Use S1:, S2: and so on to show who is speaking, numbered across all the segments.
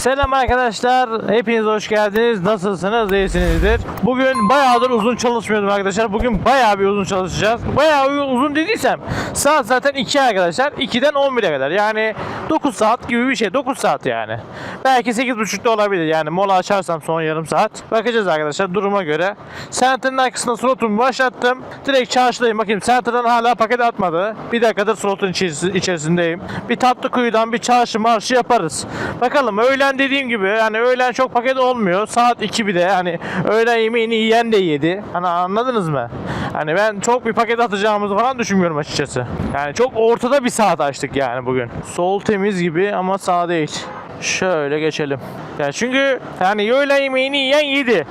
S1: Selam arkadaşlar. Hepiniz hoş geldiniz. Nasılsınız? İyisinizdir. Bugün bayağıdır uzun çalışmıyordum arkadaşlar. Bugün bayağı bir uzun çalışacağız. Bayağı uzun dediysem saat zaten 2 arkadaşlar. 2'den 11'e kadar. Yani 9 saat gibi bir şey. 9 saat yani. Belki 8.30'da olabilir. Yani mola açarsam son yarım saat. Bakacağız arkadaşlar duruma göre. Center'ın arkasında slotumu başlattım. Direkt çarşıdayım. Bakayım Center'dan hala paket atmadı. Bir dakikadır slotun içerisi- içerisindeyim. Bir tatlı kuyudan bir çarşı marşı yaparız. Bakalım öğlen dediğim gibi yani öğlen çok paket olmuyor. Saat 2 bir de hani öğlen yemeğini yiyen de yedi. Hani anladınız mı? Hani ben çok bir paket atacağımızı falan düşünmüyorum açıkçası. Yani çok ortada bir saat açtık yani bugün. Sol temiz gibi ama sağ değil. Şöyle geçelim. Yani çünkü yani öğlen yemeğini yiyen yedi.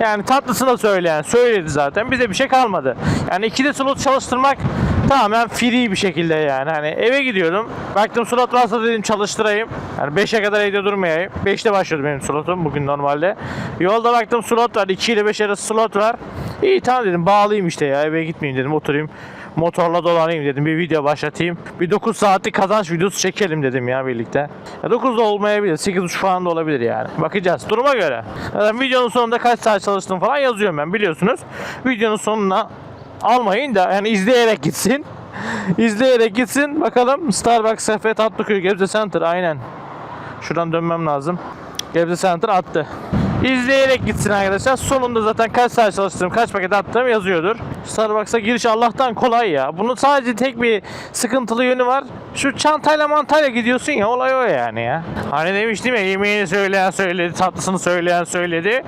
S1: Yani tatlısını da söyleyen söyledi zaten. Bize bir şey kalmadı. Yani ikide slot çalıştırmak tamamen free bir şekilde yani. Hani eve gidiyorum. Baktım slot varsa dedim çalıştırayım. Yani 5'e kadar evde durmayayım. 5'te başladı benim slotum bugün normalde. Yolda baktım slot var. 2 ile 5 arası slot var. İyi tamam dedim bağlayayım işte ya eve gitmeyeyim dedim oturayım. Motorla dolanayım dedim bir video başlatayım. Bir 9 saatlik kazanç videosu çekelim dedim ya birlikte. Ya 9 da olmayabilir 8.30 falan da olabilir yani. Bakacağız duruma göre. Zaten videonun sonunda kaç saat çalıştım falan yazıyorum ben biliyorsunuz. Videonun sonuna almayın da yani izleyerek gitsin. İzleyerek gitsin. Bakalım Starbucks Sefer Tatlıköy Gebze Center aynen. Şuradan dönmem lazım. Gebze Center attı. İzleyerek gitsin arkadaşlar. Sonunda zaten kaç saat çalıştım, kaç paket attım yazıyordur. Starbucks'a giriş Allah'tan kolay ya. Bunun sadece tek bir sıkıntılı yönü var. Şu çantayla mantayla gidiyorsun ya olay o yani ya. Hani demiştim ya yemeğini söyleyen söyledi, tatlısını söyleyen söyledi.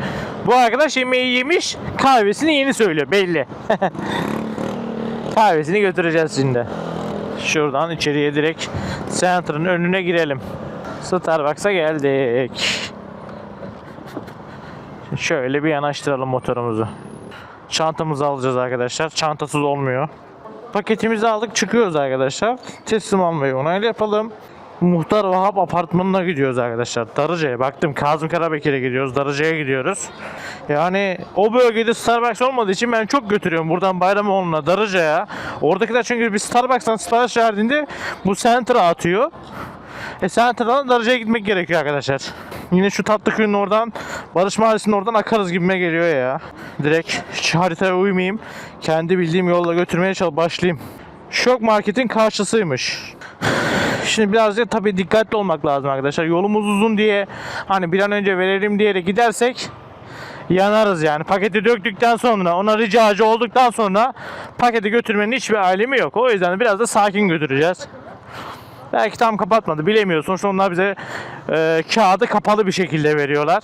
S1: Bu arkadaş yemeği yemiş, kahvesini yeni söylüyor belli. Kahvesini götüreceğiz şimdi. Şuradan içeriye direkt Center'ın önüne girelim. Starbucks'a geldik. Şöyle bir yanaştıralım motorumuzu. Çantamızı alacağız arkadaşlar. Çantasız olmuyor. Paketimizi aldık çıkıyoruz arkadaşlar. Teslim almayı onaylı yapalım. Muhtar Vahap apartmanına gidiyoruz arkadaşlar. Darıca'ya baktım Kazım Karabekir'e gidiyoruz. Darıca'ya gidiyoruz. Yani o bölgede Starbucks olmadığı için ben çok götürüyorum. Buradan Bayramoğlu'na, Darıca'ya. Oradakiler çünkü bir Starbucks'tan sipariş verdiğinde bu Center'a atıyor. E Center'dan Darıca'ya gitmek gerekiyor arkadaşlar. Yine şu tatlı köyün oradan Barış Mahallesi'nin oradan akarız gibime geliyor ya. Direkt hiç haritaya uymayayım. Kendi bildiğim yolla götürmeye çalış başlayayım. Şok Market'in karşısıymış. Şimdi birazcık tabii dikkatli olmak lazım arkadaşlar. Yolumuz uzun diye hani bir an önce verelim diyerek gidersek yanarız yani. Paketi döktükten sonra ona ricacı olduktan sonra paketi götürmenin hiçbir alemi yok. O yüzden biraz da sakin götüreceğiz. Belki tam kapatmadı bilemiyoruz. Sonuçta onlar bize e, kağıdı kapalı bir şekilde veriyorlar.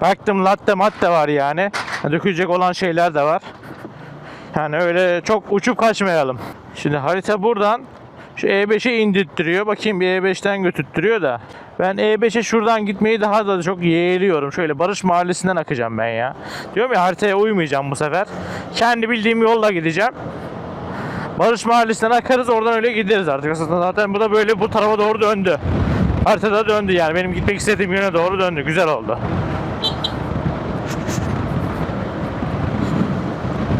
S1: Baktım latte matte var yani. Dökülecek olan şeyler de var. Yani öyle çok uçup kaçmayalım. Şimdi harita buradan şu E5'e indirttiriyor. Bakayım bir E5'ten götürttürüyor da. Ben E5'e şuradan gitmeyi daha da çok yeğliyorum. Şöyle Barış Mahallesi'nden akacağım ben ya. Diyorum ya haritaya uymayacağım bu sefer. Kendi bildiğim yolla gideceğim. Barış Mahallesi'nden akarız oradan öyle gideriz artık. Aslında zaten bu da böyle bu tarafa doğru döndü. Haritada döndü yani benim gitmek istediğim yöne doğru döndü. Güzel oldu.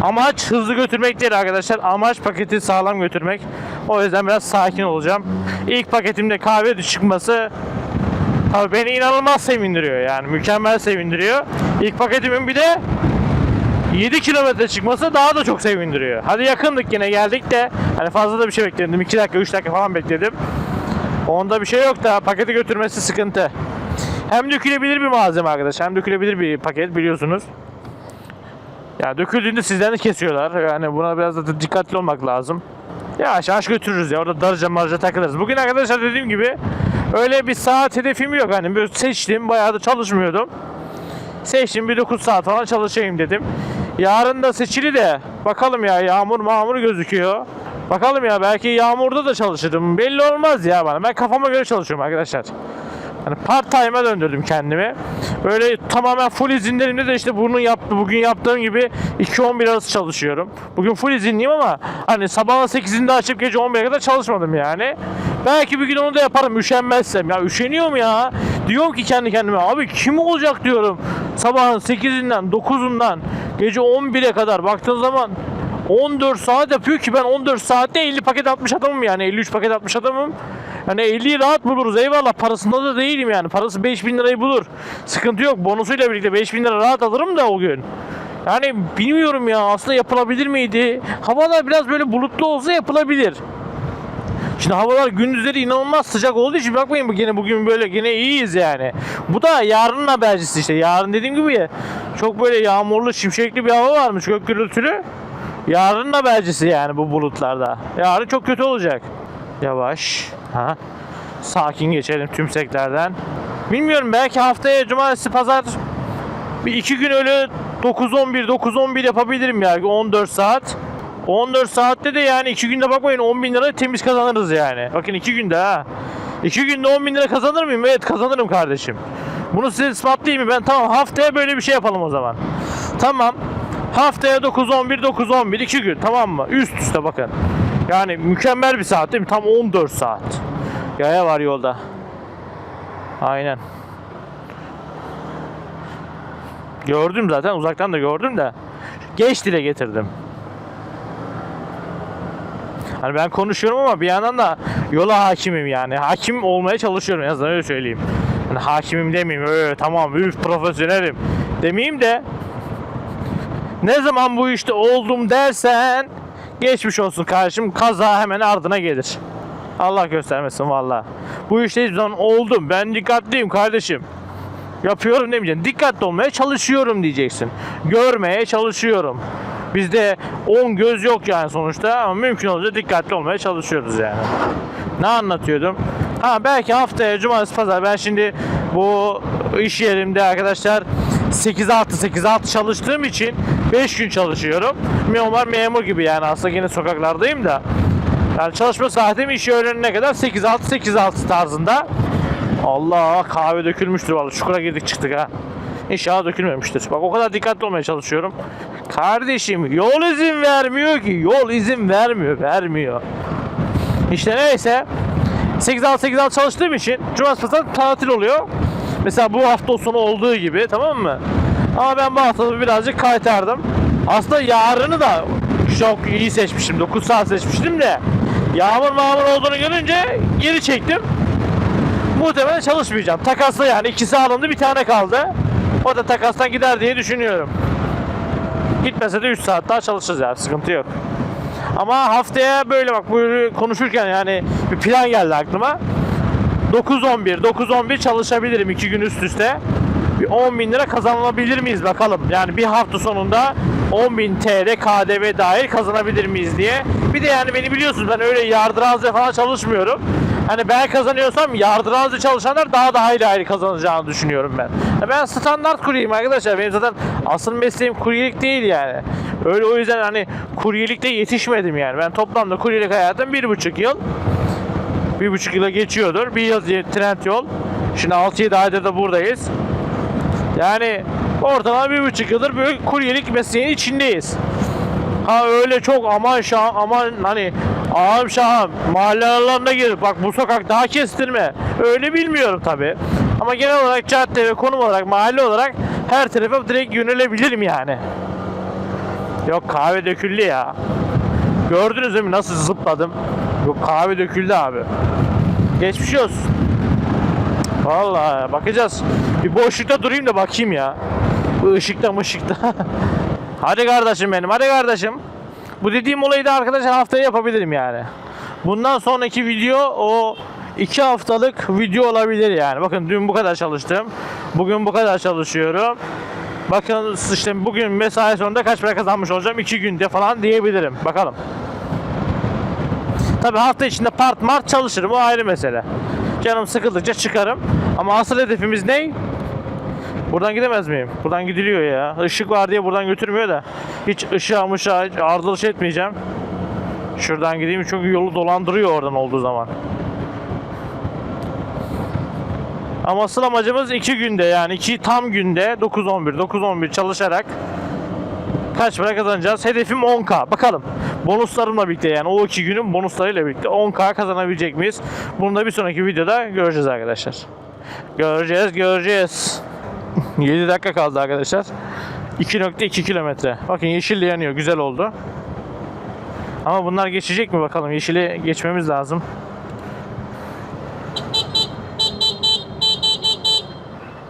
S1: Amaç hızlı götürmek değil arkadaşlar. Amaç paketi sağlam götürmek. O yüzden biraz sakin olacağım. İlk paketimde kahve çıkması tabii beni inanılmaz sevindiriyor yani. Mükemmel sevindiriyor. İlk paketimin bir de 7 kilometre çıkması daha da çok sevindiriyor. Hadi yakındık yine geldik de hani fazla da bir şey bekledim. 2 dakika 3 dakika falan bekledim. Onda bir şey yok da paketi götürmesi sıkıntı. Hem dökülebilir bir malzeme arkadaş. Hem dökülebilir bir paket biliyorsunuz. Ya döküldüğünde sizden de kesiyorlar. Yani buna biraz da dikkatli olmak lazım. Yavaş yavaş götürürüz ya. Orada darıca marca takılırız. Bugün arkadaşlar dediğim gibi öyle bir saat hedefim yok. Hani böyle seçtim. Bayağı da çalışmıyordum. Seçtim bir 9 saat falan çalışayım dedim. Yarın da seçili de bakalım ya yağmur mağmur gözüküyor. Bakalım ya belki yağmurda da çalışırım. Belli olmaz ya bana. Ben kafama göre çalışıyorum arkadaşlar. Hani part time'a döndürdüm kendimi. Böyle tamamen full izinlerimde de işte bunun yaptı bugün yaptığım gibi 2-11 arası çalışıyorum. Bugün full izinliyim ama hani sabahın 8'inde açıp gece 11'e kadar çalışmadım yani. Belki bir gün onu da yaparım üşenmezsem. Ya üşeniyorum ya. Diyorum ki kendi kendime abi kim olacak diyorum. Sabahın 8'inden 9'undan gece 11'e kadar baktığın zaman 14 saat yapıyor ki ben 14 saatte 50 paket atmış adamım yani 53 paket atmış adamım. Hani 50'yi rahat buluruz eyvallah parasında da değilim yani. Parası 5000 lirayı bulur. Sıkıntı yok. Bonusuyla birlikte 5000 lira rahat alırım da o gün. Yani bilmiyorum ya aslında yapılabilir miydi? Havalar biraz böyle bulutlu olsa yapılabilir. Şimdi havalar gündüzleri inanılmaz sıcak olduğu için bakmayın gene bugün böyle gene iyiyiz yani. Bu da yarının habercisi işte. Yarın dediğim gibi ya, çok böyle yağmurlu şimşekli bir hava varmış gök gürültülü. Yarının habercisi yani bu bulutlarda. Yarın çok kötü olacak. Yavaş. Ha. Sakin geçelim tümseklerden. Bilmiyorum belki haftaya cumartesi pazar bir iki gün öyle 9-11 9-11 yapabilirim yani 14 saat. 14 saatte de yani iki günde bakmayın 10 bin lira temiz kazanırız yani. Bakın iki günde ha. İki günde 10 bin lira kazanır mıyım? Evet kazanırım kardeşim. Bunu size ispatlayayım mı? Ben tamam haftaya böyle bir şey yapalım o zaman. Tamam. Haftaya 9-11 9-11 iki gün tamam mı? Üst üste bakın. Yani mükemmel bir saat değil mi? Tam 14 saat. Yaya var yolda. Aynen. Gördüm zaten uzaktan da gördüm de. Geç dile getirdim. Hani ben konuşuyorum ama bir yandan da yola hakimim yani. Hakim olmaya çalışıyorum en azından öyle söyleyeyim. Hani hakimim demeyeyim öyle tamam üf profesyonelim demeyeyim de ne zaman bu işte oldum dersen geçmiş olsun kardeşim kaza hemen ardına gelir. Allah göstermesin valla. Bu işte hiçbir zaman oldum ben dikkatliyim kardeşim. Yapıyorum demeyeceksin. Dikkatli olmaya çalışıyorum diyeceksin. Görmeye çalışıyorum. Bizde 10 göz yok yani sonuçta ama mümkün olunca dikkatli olmaya çalışıyoruz yani. Ne anlatıyordum? Ha belki haftaya cumartesi pazar ben şimdi bu iş yerimde arkadaşlar 8 artı 8 artı çalıştığım için 5 gün çalışıyorum. Normal memur gibi yani aslında yine sokaklardayım da. Yani çalışma saatim iş öğlenine kadar 8 6 8 6 tarzında. Allah kahve dökülmüştür vallahi. Çukura girdik çıktık ha. İnşallah dökülmemiştir. Bak o kadar dikkatli olmaya çalışıyorum. Kardeşim yol izin vermiyor ki. Yol izin vermiyor. Vermiyor. İşte neyse. 8-6 8-6 çalıştığım için cumartesi pazar tatil oluyor. Mesela bu hafta sonu olduğu gibi tamam mı? Ama ben bu hafta birazcık kaytardım. Aslında yarını da çok iyi seçmişim. 9 saat seçmiştim de. Yağmur mağmur olduğunu görünce geri çektim muhtemelen çalışmayacağım. Takaslı yani ikisi alındı bir tane kaldı. O da takastan gider diye düşünüyorum. Gitmese de 3 saat daha çalışacağız yani sıkıntı yok. Ama haftaya böyle bak böyle konuşurken yani bir plan geldi aklıma. 9-11, 9-11 çalışabilirim 2 gün üst üste. Bir 10 bin lira kazanabilir miyiz bakalım. Yani bir hafta sonunda 10 bin TL KDV dahil kazanabilir miyiz diye. Bir de yani beni biliyorsunuz ben öyle yardırazda falan çalışmıyorum. Hani ben kazanıyorsam yardırazda çalışanlar daha da hayli hayli kazanacağını düşünüyorum ben. Ben standart kuryeyim arkadaşlar. Benim zaten asıl mesleğim kuryelik değil yani. Öyle o yüzden hani kuryelikte yetişmedim yani. Ben toplamda kuryelik hayatım bir buçuk yıl. Bir buçuk yıla geçiyordur. Bir yıl trend yol. Şimdi 6-7 aydır da buradayız. Yani ortalama bir buçuk yıldır böyle kuryelik mesleğinin içindeyiz. Ha öyle çok aman şah aman hani ağam şahım mahalle aralarına girip bak bu sokak daha kestirme. Öyle bilmiyorum tabi. Ama genel olarak cadde ve konum olarak mahalle olarak her tarafa direkt yönelebilirim yani. Yok kahve döküldü ya. Gördünüz mü nasıl zıpladım? Yok kahve döküldü abi. Geçmiş olsun. Vallahi bakacağız. Bir boşlukta durayım da bakayım ya. Bu ışıkta mı ışıkta. hadi kardeşim benim hadi kardeşim. Bu dediğim olayı da arkadaşlar haftaya yapabilirim yani. Bundan sonraki video o iki haftalık video olabilir yani. Bakın dün bu kadar çalıştım. Bugün bu kadar çalışıyorum. Bakın işte bugün mesai sonunda kaç para kazanmış olacağım? iki günde falan diyebilirim. Bakalım. Tabi hafta içinde part mart çalışırım. O ayrı mesele. Canım sıkıldıkça çıkarım. Ama asıl hedefimiz ne? Buradan gidemez miyim? Buradan gidiliyor ya. Işık var diye buradan götürmüyor da. Hiç ışığa mışığa hiç ardılış etmeyeceğim. Şuradan gideyim çünkü yolu dolandırıyor oradan olduğu zaman. Ama asıl amacımız iki günde yani iki tam günde 9-11 9-11 çalışarak kaç para kazanacağız? Hedefim 10k. Bakalım. Bonuslarımla birlikte yani o iki günün bonuslarıyla birlikte 10k kazanabilecek miyiz? Bunu da bir sonraki videoda göreceğiz arkadaşlar. Göreceğiz, göreceğiz. 7 dakika kaldı arkadaşlar. 2.2 kilometre. Bakın yeşil yanıyor. Güzel oldu. Ama bunlar geçecek mi bakalım. Yeşili geçmemiz lazım.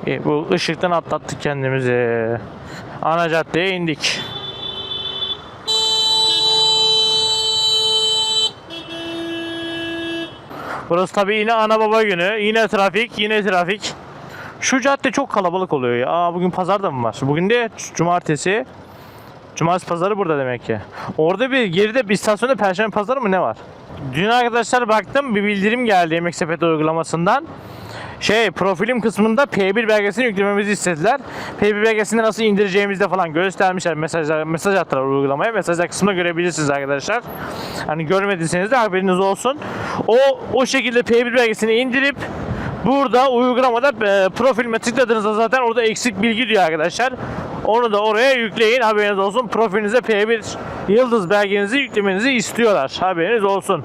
S1: E, bu ışıktan atlattık kendimizi. Ana caddeye indik. Burası tabi yine ana baba günü. Yine trafik, yine trafik. Şu cadde çok kalabalık oluyor ya. Aa bugün pazar da mı var? Bugün de cumartesi. Cumartesi pazarı burada demek ki. Orada bir geride bir istasyonda perşembe pazarı mı ne var? Dün arkadaşlar baktım bir bildirim geldi Yemek Sepeti uygulamasından. Şey profilim kısmında P1 belgesini yüklememizi istediler. P1 belgesini nasıl indireceğimizi de falan göstermişler. Mesajlar, mesaj attılar uygulamaya. Mesajlar kısmında görebilirsiniz arkadaşlar. Hani görmediyseniz de haberiniz olsun. O o şekilde P1 belgesini indirip Burada uygulamada e, profilime tıkladığınızda zaten orada eksik bilgi diyor arkadaşlar. Onu da oraya yükleyin haberiniz olsun. Profilinize P1 yıldız belgenizi yüklemenizi istiyorlar. Haberiniz olsun.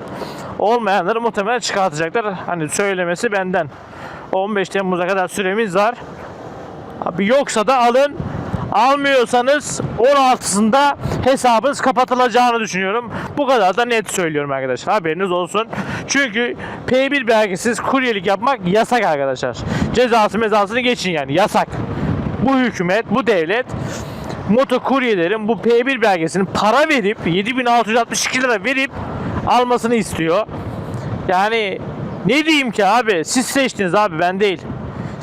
S1: Olmayanları muhtemelen çıkartacaklar. Hani söylemesi benden. 15 Temmuz'a kadar süremiz var. Abi yoksa da alın. Almıyorsanız 16'sında hesabınız kapatılacağını düşünüyorum. Bu kadar da net söylüyorum arkadaşlar. Haberiniz olsun. Çünkü P1 belgesiz kuryelik yapmak yasak arkadaşlar. Cezası mezasını geçin yani yasak. Bu hükümet, bu devlet motokuryelerin bu P1 belgesini para verip 7662 lira verip almasını istiyor. Yani ne diyeyim ki abi siz seçtiniz abi ben değil.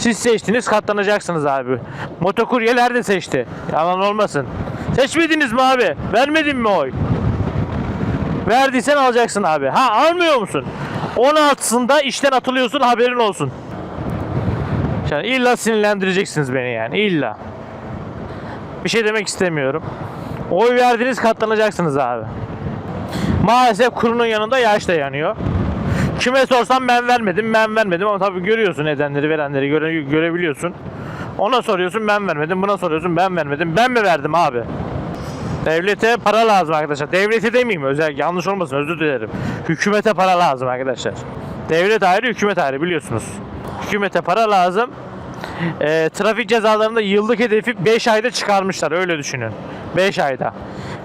S1: Siz seçtiniz katlanacaksınız abi. Motokuryeler de seçti. Yalan olmasın. Seçmediniz mi abi? Vermedin mi oy? Verdiysen alacaksın abi. Ha almıyor musun? 16'sında işten atılıyorsun haberin olsun. Yani illa sinirlendireceksiniz beni yani illa. Bir şey demek istemiyorum. Oy verdiniz katlanacaksınız abi. Maalesef kurunun yanında yaş da yanıyor. Kime sorsam ben vermedim, ben vermedim ama tabii görüyorsun nedenleri, verenleri göre, görebiliyorsun. Ona soruyorsun ben vermedim, buna soruyorsun ben vermedim. Ben mi verdim abi? Devlete para lazım arkadaşlar. Devlete demeyeyim özel yanlış olmasın özür dilerim. Hükümete para lazım arkadaşlar. Devlet ayrı, hükümet ayrı biliyorsunuz. Hükümete para lazım. Ee, trafik cezalarında yıllık hedefi 5 ayda çıkarmışlar öyle düşünün. 5 ayda.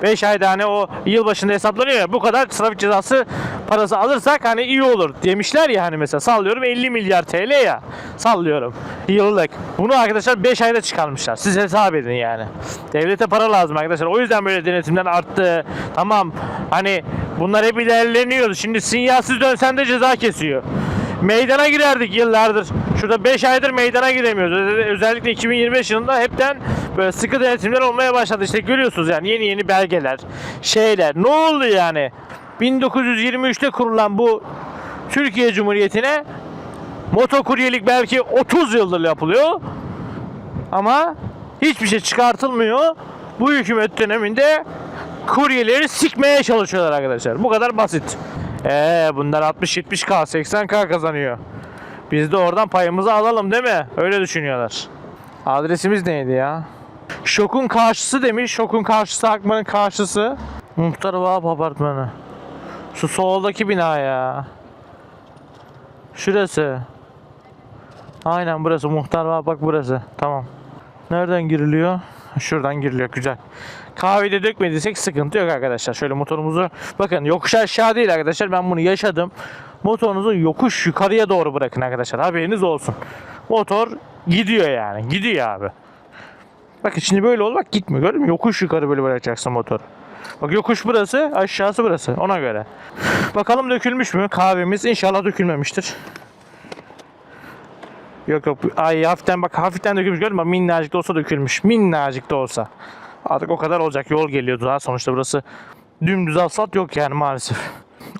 S1: 5 ayda hani o yıl başında hesaplanıyor ya bu kadar trafik cezası parası alırsak hani iyi olur demişler ya hani mesela sallıyorum 50 milyar TL ya sallıyorum yıllık. Bunu arkadaşlar 5 ayda çıkarmışlar. Siz hesap edin yani. Devlete para lazım arkadaşlar. O yüzden böyle denetimler arttı. Tamam hani bunlar hep ilerleniyordu. Şimdi sinyalsiz dönsen de ceza kesiyor. Meydana girerdik yıllardır. Şurada 5 aydır meydana giremiyoruz. Öz- Özellikle 2025 yılında hepten böyle sıkı denetimler olmaya başladı. İşte görüyorsunuz yani yeni yeni belgeler, şeyler. Ne oldu yani? 1923'te kurulan bu Türkiye Cumhuriyeti'ne motokuryelik belki 30 yıldır yapılıyor. Ama hiçbir şey çıkartılmıyor. Bu hükümet döneminde kuryeleri sikmeye çalışıyorlar arkadaşlar. Bu kadar basit. Ee, bunlar 60-70k, 80k kazanıyor. Biz de oradan payımızı alalım değil mi? Öyle düşünüyorlar. Adresimiz neydi ya? Şokun karşısı demiş. Şokun karşısı Akman'ın karşısı. Muhtar Vahap Apartmanı. Şu soldaki bina ya. Şurası. Aynen burası. Muhtar Vahap bak burası. Tamam. Nereden giriliyor? Şuradan giriliyor. Güzel. Kahveyi de dökmediysek sıkıntı yok arkadaşlar. Şöyle motorumuzu bakın yokuş aşağı değil arkadaşlar. Ben bunu yaşadım. Motorunuzu yokuş yukarıya doğru bırakın arkadaşlar. Haberiniz olsun. Motor gidiyor yani. Gidiyor abi. Bakın şimdi böyle ol bak gitmiyor. Gördün mü? Yokuş yukarı böyle bırakacaksın motor. Bak yokuş burası, aşağısı burası. Ona göre. Bakalım dökülmüş mü? Kahvemiz inşallah dökülmemiştir. Yok yok. Ay hafiften bak hafiften dökülmüş gördün mü? Minnacık da olsa dökülmüş. Minnacık da olsa. Artık o kadar olacak. Yol geliyordu daha sonuçta burası. Dümdüz asfalt yok yani maalesef.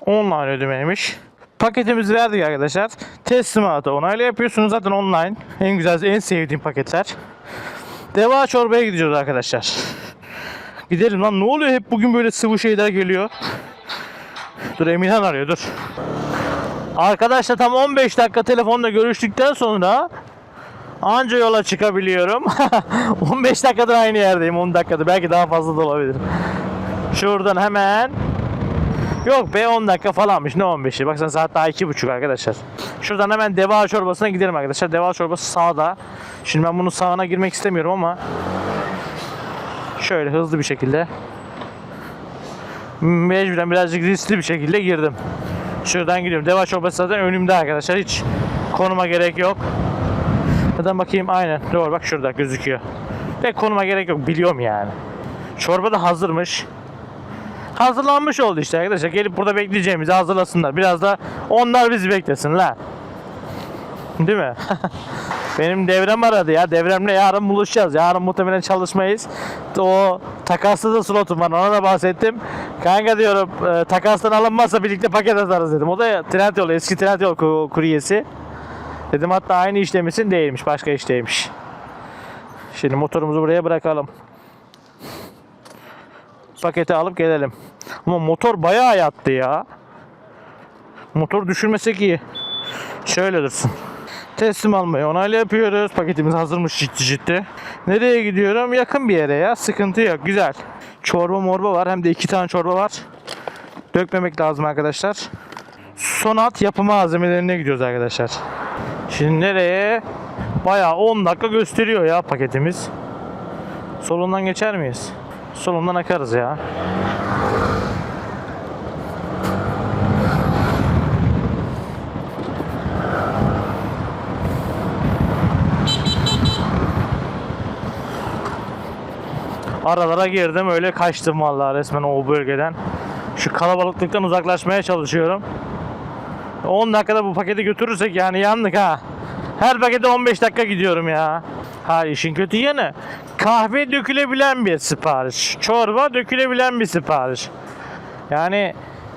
S1: Online ödemeymiş. Paketimizi verdik arkadaşlar. Teslimatı onayla yapıyorsunuz zaten online. En güzel, en sevdiğim paketler. Deva çorbaya gideceğiz arkadaşlar. Gidelim lan ne oluyor hep bugün böyle sıvı şeyler geliyor. Dur Emirhan arıyor dur. Arkadaşlar tam 15 dakika telefonla görüştükten sonra anca yola çıkabiliyorum. 15 dakikadır aynı yerdeyim 10 dakikadır belki daha fazla da olabilir. Şuradan hemen Yok be 10 dakika falanmış ne 15'i baksana saat daha 2.30 arkadaşlar. Şuradan hemen deva çorbasına gidelim arkadaşlar. Deva çorbası sağda. Şimdi ben bunun sağına girmek istemiyorum ama şöyle hızlı bir şekilde mecburen birazcık riskli bir şekilde girdim. Şuradan gidiyorum. Deva çorbası zaten önümde arkadaşlar. Hiç konuma gerek yok. Nereden bakayım? Aynen. Doğru bak şurada gözüküyor. Pek konuma gerek yok. Biliyorum yani. Çorba da hazırmış. Hazırlanmış oldu işte arkadaşlar. Gelip burada bekleyeceğimizi hazırlasınlar. Biraz da onlar bizi beklesin la. Değil mi? Benim devrem aradı ya. Devremle yarın buluşacağız. Yarın muhtemelen çalışmayız. O takaslı da slotum var. Ona da bahsettim. Kanka diyorum e, takastan alınmazsa birlikte paket atarız dedim. O da Trendyol eski Trendyol ku- kuryesi. Dedim hatta aynı misin? Değilmiş. Başka işteymiş. Şimdi motorumuzu buraya bırakalım. Paketi alıp gelelim. Ama motor bayağı yattı ya. Motor düşürmesek iyi. Şöyle dursun. Teslim almayı onayla yapıyoruz. Paketimiz hazırmış ciddi ciddi. Nereye gidiyorum? Yakın bir yere ya. Sıkıntı yok. Güzel. Çorba morba var. Hem de iki tane çorba var. Dökmemek lazım arkadaşlar. Sonat yapı malzemelerine gidiyoruz arkadaşlar. Şimdi nereye? Bayağı 10 dakika gösteriyor ya paketimiz. Solundan geçer miyiz? Solundan akarız ya. Aralara girdim öyle kaçtım vallahi resmen o bölgeden. Şu kalabalıklıktan uzaklaşmaya çalışıyorum. 10 dakikada bu paketi götürürsek yani yandık ha. Her pakete 15 dakika gidiyorum ya. Ha işin kötü yanı kahve dökülebilen bir sipariş. Çorba dökülebilen bir sipariş. Yani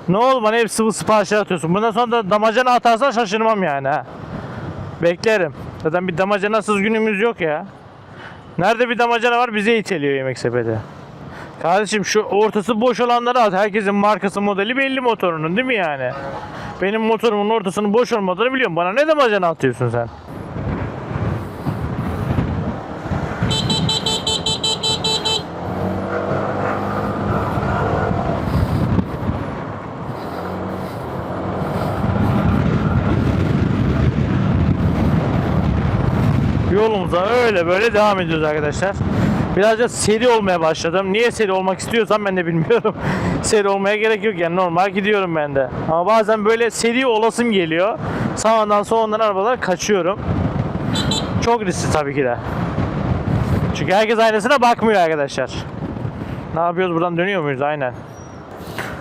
S1: ne olur bana hep sıvı siparişler atıyorsun. Bundan sonra da damacana atarsan şaşırmam yani ha. Beklerim. Zaten bir damacanasız günümüz yok ya. Nerede bir damacana var bize iteliyor yemek sepeti. Kardeşim şu ortası boş olanları at. Herkesin markası modeli belli motorunun değil mi yani? Benim motorumun ortasının boş olmadığını biliyorum. Bana ne damacana atıyorsun sen? Yolumuza öyle böyle devam ediyoruz arkadaşlar. Birazcık seri olmaya başladım. Niye seri olmak istiyorsam ben de bilmiyorum. seri olmaya gerek yok yani normal gidiyorum ben de. Ama bazen böyle seri olasım geliyor. Sağından solundan arabalar kaçıyorum. Çok riskli tabii ki de. Çünkü herkes aynasına bakmıyor arkadaşlar. Ne yapıyoruz buradan dönüyor muyuz? Aynen.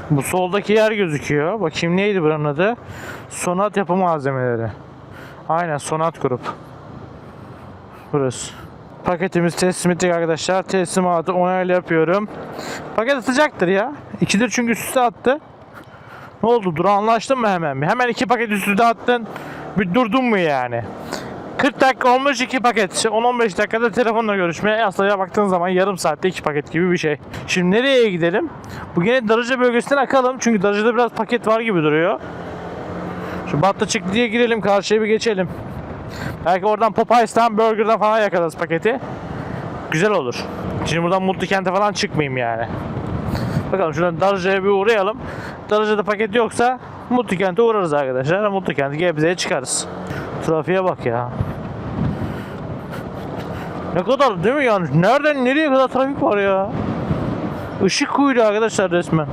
S1: Bu soldaki yer gözüküyor. Bakayım neydi buranın adı? Sonat yapı malzemeleri. Aynen Sonat Grup. Burası. Paketimiz teslim ettik arkadaşlar. Teslimatı onayla yapıyorum. Paket atacaktır ya. İkidir çünkü üst üste attı. Ne oldu? Dur anlaştın mı hemen? Hemen iki paket üst üste attın. Bir durdun mu yani? 40 dakika olmuş iki paket. 10-15 dakikada telefonla görüşme. Aslında baktığın zaman yarım saatte iki paket gibi bir şey. Şimdi nereye gidelim? Bu yine Darıca bölgesinden akalım. Çünkü Darıca'da biraz paket var gibi duruyor. Şu battı çıktı diye girelim. Karşıya bir geçelim. Belki oradan Popeyes'tan, Burger'dan falan yakalarız paketi. Güzel olur. Şimdi buradan Mutlu Kent'e falan çıkmayayım yani. Bakalım şuradan Darıca'ya bir uğrayalım. Darıca'da paket yoksa Mutlu Kent'e uğrarız arkadaşlar. Mutlu Kent Gebze'ye çıkarız. Trafiğe bak ya. Ne kadar değil mi yani? Nereden nereye kadar trafik var ya? Işık kuyruğu arkadaşlar resmen.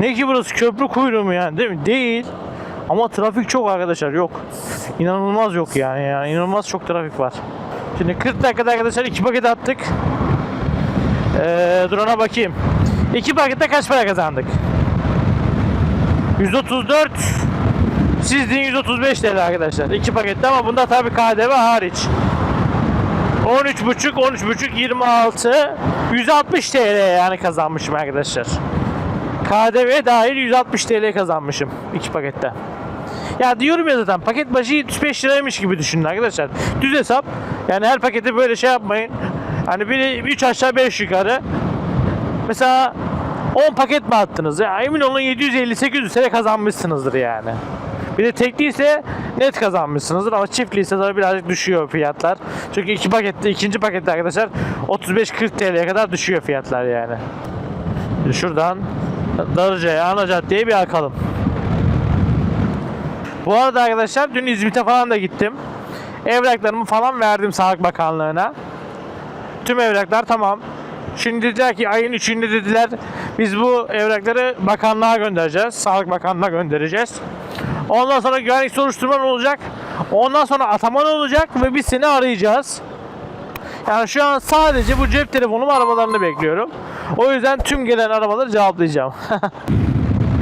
S1: Ne ki burası köprü kuyruğu mu yani değil mi? Değil. Ama trafik çok arkadaşlar yok. İnanılmaz yok yani, yani inanılmaz çok trafik var. Şimdi 40 dakikada arkadaşlar iki paket attık. Ee, dur ona bakayım. İki pakette kaç para kazandık? 134 Sizin 135 TL arkadaşlar. iki pakette ama bunda tabii KDV hariç. 13.5 13.5 26 160 TL yani kazanmışım arkadaşlar. KDV dahil 160 TL kazanmışım iki pakette. Ya diyorum ya zaten paket başı 75 liraymış gibi düşünün arkadaşlar. Düz hesap. Yani her paketi böyle şey yapmayın. Hani biri 3 aşağı 5 yukarı. Mesela 10 paket mi attınız? Ya emin olun 750-800 TL kazanmışsınızdır yani. Bir de tekliyse net kazanmışsınızdır ama çiftliyse tabii birazcık düşüyor fiyatlar. Çünkü iki pakette, ikinci pakette arkadaşlar 35-40 TL'ye kadar düşüyor fiyatlar yani. Şuradan Darıca'ya, ana caddeye bir akalım. Bu arada arkadaşlar dün İzmit'e falan da gittim. Evraklarımı falan verdim Sağlık Bakanlığı'na. Tüm evraklar tamam. Şimdi dediler ki ayın 3'ünde dediler biz bu evrakları bakanlığa göndereceğiz. Sağlık Bakanlığı'na göndereceğiz. Ondan sonra güvenlik soruşturma olacak? Ondan sonra ataman olacak ve biz seni arayacağız. Yani şu an sadece bu cep telefonum arabalarını bekliyorum. O yüzden tüm gelen arabaları cevaplayacağım.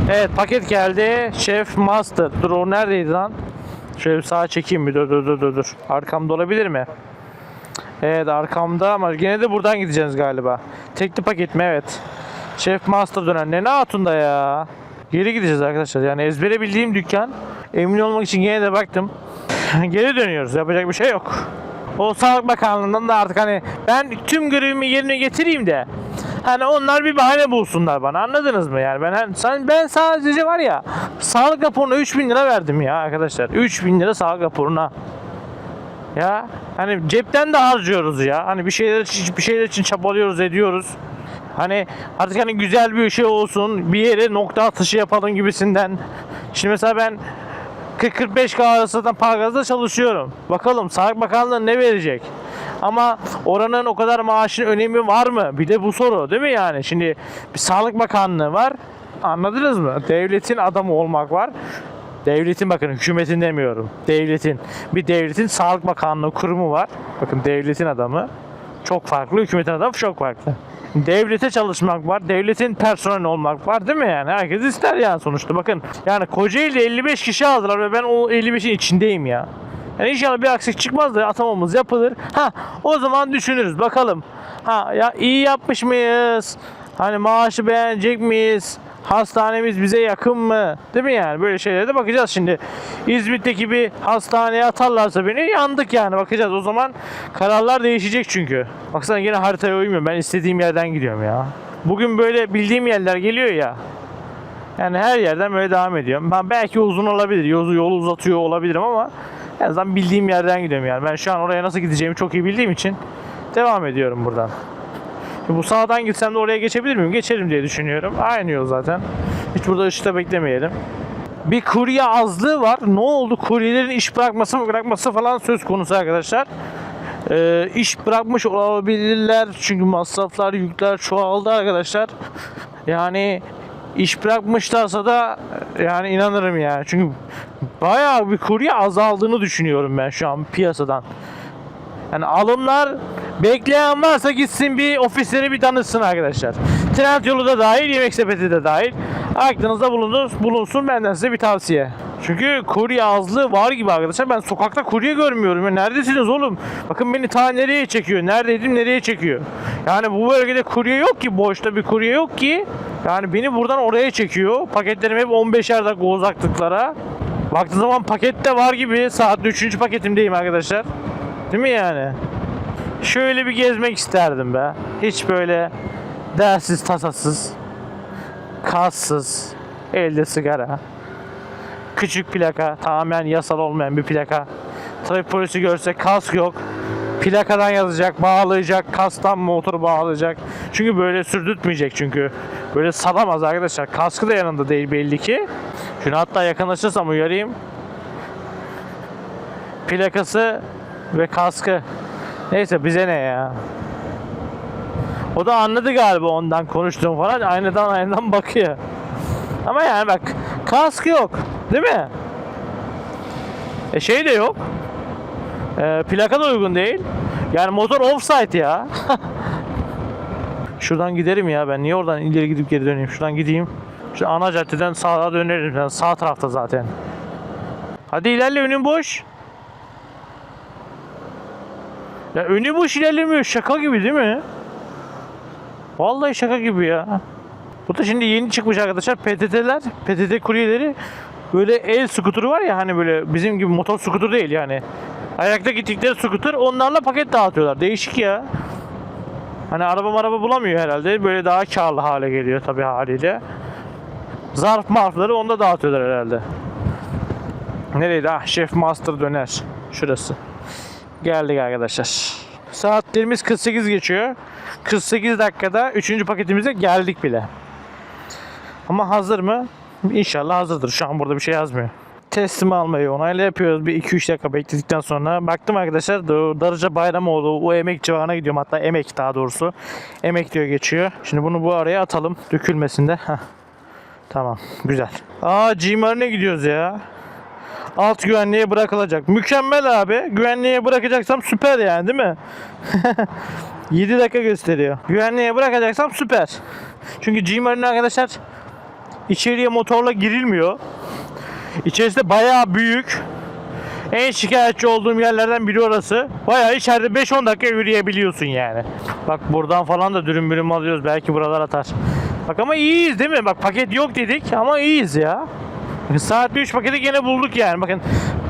S1: evet paket geldi. Chef Master. Dur o neredeydi lan? Şöyle bir sağa çekeyim mi? Dur dur dur dur. dur. Arkamda olabilir mi? Evet arkamda ama gene de buradan gideceğiz galiba. Tekli paket mi? Evet. Chef Master dönemleri ne hatunda ya? Geri gideceğiz arkadaşlar. Yani ezbere bildiğim dükkan. Emin olmak için gene de baktım. Geri dönüyoruz. Yapacak bir şey yok. O Sağlık Bakanlığı'ndan da artık hani ben tüm görevimi yerine getireyim de hani onlar bir bahane bulsunlar bana anladınız mı? Yani ben hani- ben sadece var ya sağlık raporuna 3000 lira verdim ya arkadaşlar. 3000 lira sağlık raporuna. Ya hani cepten de harcıyoruz ya. Hani bir şeyler için bir şeyler için çabalıyoruz ediyoruz. Hani artık hani güzel bir şey olsun bir yere nokta atışı yapalım gibisinden. Şimdi mesela ben 40-45 arasında Pargaz'da çalışıyorum. Bakalım Sağlık Bakanlığı ne verecek? Ama oranın o kadar maaşın önemi var mı? Bir de bu soru değil mi yani? Şimdi bir Sağlık Bakanlığı var. Anladınız mı? Devletin adamı olmak var. Devletin bakın hükümetin demiyorum. Devletin. Bir devletin Sağlık Bakanlığı kurumu var. Bakın devletin adamı çok farklı. Hükümetin adamı çok farklı. Devlete çalışmak var. Devletin personeli olmak var değil mi yani? Herkes ister yani sonuçta. Bakın yani Kocaeli'de 55 kişi aldılar ve ben o 55'in içindeyim ya. Yani inşallah bir aksilik çıkmaz da atamamız yapılır. Ha o zaman düşünürüz bakalım. Ha ya iyi yapmış mıyız? Hani maaşı beğenecek miyiz? Hastanemiz bize yakın mı? Değil mi yani? Böyle şeylere de bakacağız şimdi. İzmit'teki bir hastaneye atarlarsa beni yandık yani. Bakacağız. O zaman kararlar değişecek çünkü. Baksana yine haritaya uymuyor. Ben istediğim yerden gidiyorum ya. Bugün böyle bildiğim yerler geliyor ya. Yani her yerden böyle devam ediyorum. Ben belki uzun olabilir. Yolu, yolu uzatıyor olabilirim ama en azından bildiğim yerden gidiyorum yani. Ben şu an oraya nasıl gideceğimi çok iyi bildiğim için devam ediyorum buradan. Şimdi bu sağdan gitsem de oraya geçebilir miyim? Geçerim diye düşünüyorum. Aynı yol zaten. Hiç burada ışıkta beklemeyelim. Bir kurye azlığı var. Ne oldu? Kuryelerin iş bırakması mı bırakması falan söz konusu arkadaşlar. Ee, iş bırakmış olabilirler. Çünkü masraflar, yükler çoğaldı arkadaşlar. Yani iş bırakmışlarsa da yani inanırım yani. Çünkü bayağı bir kurye azaldığını düşünüyorum ben şu an piyasadan. Yani alımlar bekleyen varsa gitsin bir ofisleri bir tanışsın arkadaşlar. Trend yolu da dahil, yemek sepeti de dahil. Aklınızda bulunsun, bulunsun benden size bir tavsiye. Çünkü kurye azlığı var gibi arkadaşlar. Ben sokakta kurye görmüyorum. Ya neredesiniz oğlum? Bakın beni ta nereye çekiyor? Neredeydim nereye çekiyor? Yani bu bölgede kurye yok ki. Boşta bir kurye yok ki. Yani beni buradan oraya çekiyor. Paketlerim hep 15'er dakika uzaklıklara. Baktığım zaman pakette var gibi. Saatte 3. paketimdeyim arkadaşlar. Değil mi yani? Şöyle bir gezmek isterdim be. Hiç böyle dersiz tasasız, kassız, elde sigara, küçük plaka, tamamen yasal olmayan bir plaka. Trafik polisi görse kask yok. Plakadan yazacak, bağlayacak, kastan motoru bağlayacak. Çünkü böyle sürdürtmeyecek çünkü. Böyle salamaz arkadaşlar. Kaskı da yanında değil belli ki. Şunu hatta yakınlaşırsam uyarayım. Plakası ve kaskı. Neyse bize ne ya. O da anladı galiba ondan konuştuğum falan. Aynadan aynadan bakıyor. Ama yani bak kask yok. Değil mi? E şey de yok. E, plaka da uygun değil. Yani motor offside ya. Şuradan giderim ya ben. Niye oradan ileri gidip geri döneyim? Şuradan gideyim. Şu ana caddeden sağa dönerim. Yani sağ tarafta zaten. Hadi ilerle önün boş. Ya önü boş ilerlemiyor. Şaka gibi değil mi? Vallahi şaka gibi ya. Bu da şimdi yeni çıkmış arkadaşlar PTT'ler, PTT kuryeleri böyle el skuturu var ya hani böyle bizim gibi motor skuter değil yani. Ayakta gittikleri skuter onlarla paket dağıtıyorlar. Değişik ya. Hani araba araba bulamıyor herhalde. Böyle daha karlı hale geliyor tabii haliyle. Zarf marfları onda dağıtıyorlar herhalde. Nereydi? Ah Chef Master döner. Şurası. Geldik arkadaşlar. Saatlerimiz 48 geçiyor. 48 dakikada 3. paketimize geldik bile. Ama hazır mı? İnşallah hazırdır. Şu an burada bir şey yazmıyor. Teslim almayı onayla yapıyoruz. Bir 2-3 dakika bekledikten sonra baktım arkadaşlar Dar- Darıca Bayramoğlu o emek civarına gidiyorum hatta emek daha doğrusu. Emek diyor geçiyor. Şimdi bunu bu araya atalım dökülmesin de. Heh. Tamam güzel. Aa G-Marine'e gidiyoruz ya. Alt güvenliğe bırakılacak. Mükemmel abi. Güvenliğe bırakacaksam süper yani değil mi? 7 dakika gösteriyor. Güvenliğe bırakacaksam süper. Çünkü G-Marine arkadaşlar içeriye motorla girilmiyor. İçerisi bayağı büyük. En şikayetçi olduğum yerlerden biri orası. Bayağı içeride 5-10 dakika yürüyebiliyorsun yani. Bak buradan falan da dürüm bürüm alıyoruz. Belki buralar atar. Bak ama iyiyiz değil mi? Bak paket yok dedik ama iyiyiz ya. Saatte 3 paketi gene bulduk yani. Bakın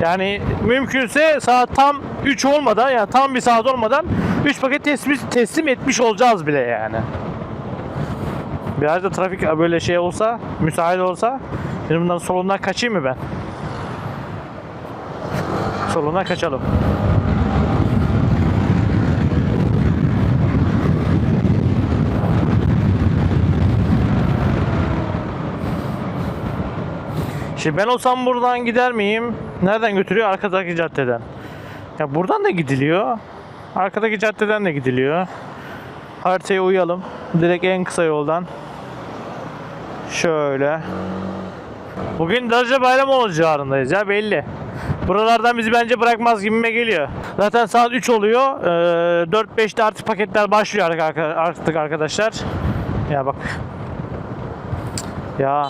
S1: yani mümkünse saat tam 3 olmadan yani tam bir saat olmadan 3 paket teslim, teslim etmiş olacağız bile yani. Biraz da trafik böyle şey olsa, müsait olsa şimdi bundan solundan kaçayım mı ben? Soluna kaçalım. Şimdi ben olsam buradan gider miyim? Nereden götürüyor? Arkadaki caddeden. Ya buradan da gidiliyor. Arkadaki caddeden de gidiliyor. Haritaya uyalım. Direkt en kısa yoldan. Şöyle. Bugün Darıca Bayramoğlu civarındayız ya belli. Buralardan bizi bence bırakmaz gibime geliyor. Zaten saat 3 oluyor. Ee, 4-5'te artık paketler başlıyor artık arkadaşlar. Ya bak. Ya.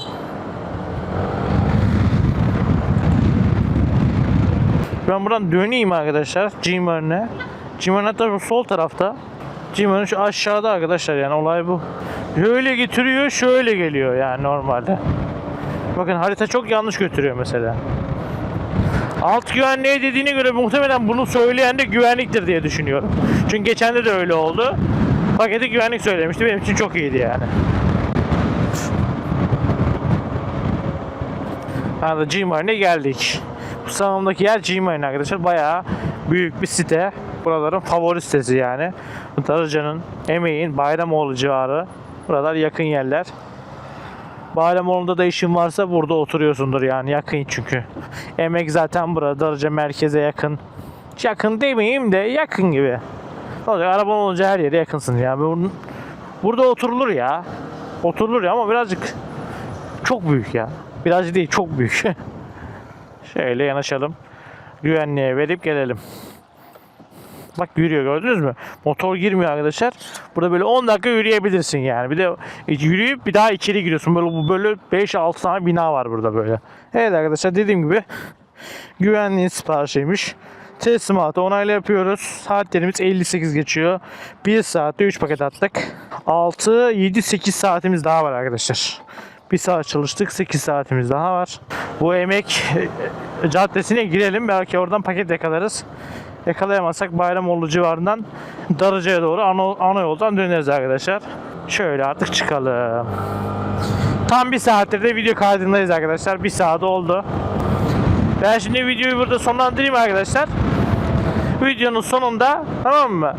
S1: Ben buradan döneyim arkadaşlar. G-Marine. G-Marine hatta bu sol tarafta. G-Marine şu aşağıda arkadaşlar yani olay bu. Şöyle getiriyor şöyle geliyor yani normalde. Bakın harita çok yanlış götürüyor mesela. Alt güvenliğe dediğine göre muhtemelen bunu söyleyen de güvenliktir diye düşünüyorum. Çünkü geçen de de öyle oldu. Paketi güvenlik söylemişti. Benim için çok iyiydi yani. Arada G-Marine'e geldik. Sağımdaki yer G-Marine arkadaşlar. Bayağı büyük bir site. Buraların favori sitesi yani. Darıca'nın, Emeğin, Bayramoğlu civarı. Buralar yakın yerler. Bayramoğlu'nda da işin varsa burada oturuyorsundur yani yakın çünkü. Emek zaten burada Darıca merkeze yakın. Yakın demeyeyim de yakın gibi. Olacak araban olunca her yere yakınsın ya. Bunun- Burada oturulur ya. Oturulur ya ama birazcık çok büyük ya. Birazcık değil çok büyük. Şöyle yanaşalım. Güvenliğe verip gelelim. Bak yürüyor gördünüz mü? Motor girmiyor arkadaşlar. Burada böyle 10 dakika yürüyebilirsin yani. Bir de yürüyüp bir daha içeri giriyorsun. Böyle bu böyle 5-6 tane bina var burada böyle. Evet arkadaşlar dediğim gibi güvenliğin siparişiymiş. Teslimatı onayla yapıyoruz. Saatlerimiz 58 geçiyor. 1 saatte 3 paket attık. 6, 7, 8 saatimiz daha var arkadaşlar. Bir saat çalıştık. 8 saatimiz daha var. Bu emek e, caddesine girelim. Belki oradan paket yakalarız. Yakalayamazsak Bayramoğlu civarından Darıca'ya doğru ana, ana yoldan döneriz arkadaşlar. Şöyle artık çıkalım. Tam bir saattir de video kaydındayız arkadaşlar. Bir saat oldu. Ben şimdi videoyu burada sonlandırayım arkadaşlar. Videonun sonunda tamam mı?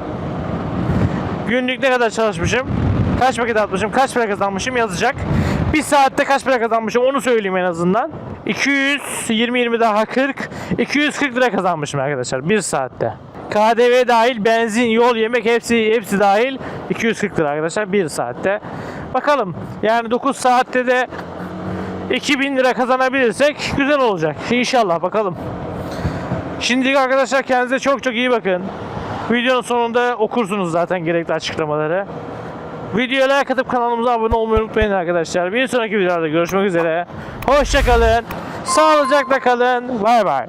S1: Günlük ne kadar çalışmışım? Kaç paket atmışım? Kaç para kazanmışım yazacak. Bir saatte kaç para kazanmışım onu söyleyeyim en azından. 220 20 daha 40 240 lira kazanmışım arkadaşlar bir saatte. KDV dahil benzin, yol, yemek hepsi hepsi dahil 240 lira arkadaşlar bir saatte. Bakalım yani 9 saatte de 2000 lira kazanabilirsek güzel olacak. İnşallah bakalım. Şimdilik arkadaşlar kendinize çok çok iyi bakın. Videonun sonunda okursunuz zaten gerekli açıklamaları. Videoya like atıp kanalımıza abone olmayı unutmayın arkadaşlar. Bir sonraki videolarda görüşmek üzere. Hoşçakalın. Sağlıcakla kalın. Bay bay.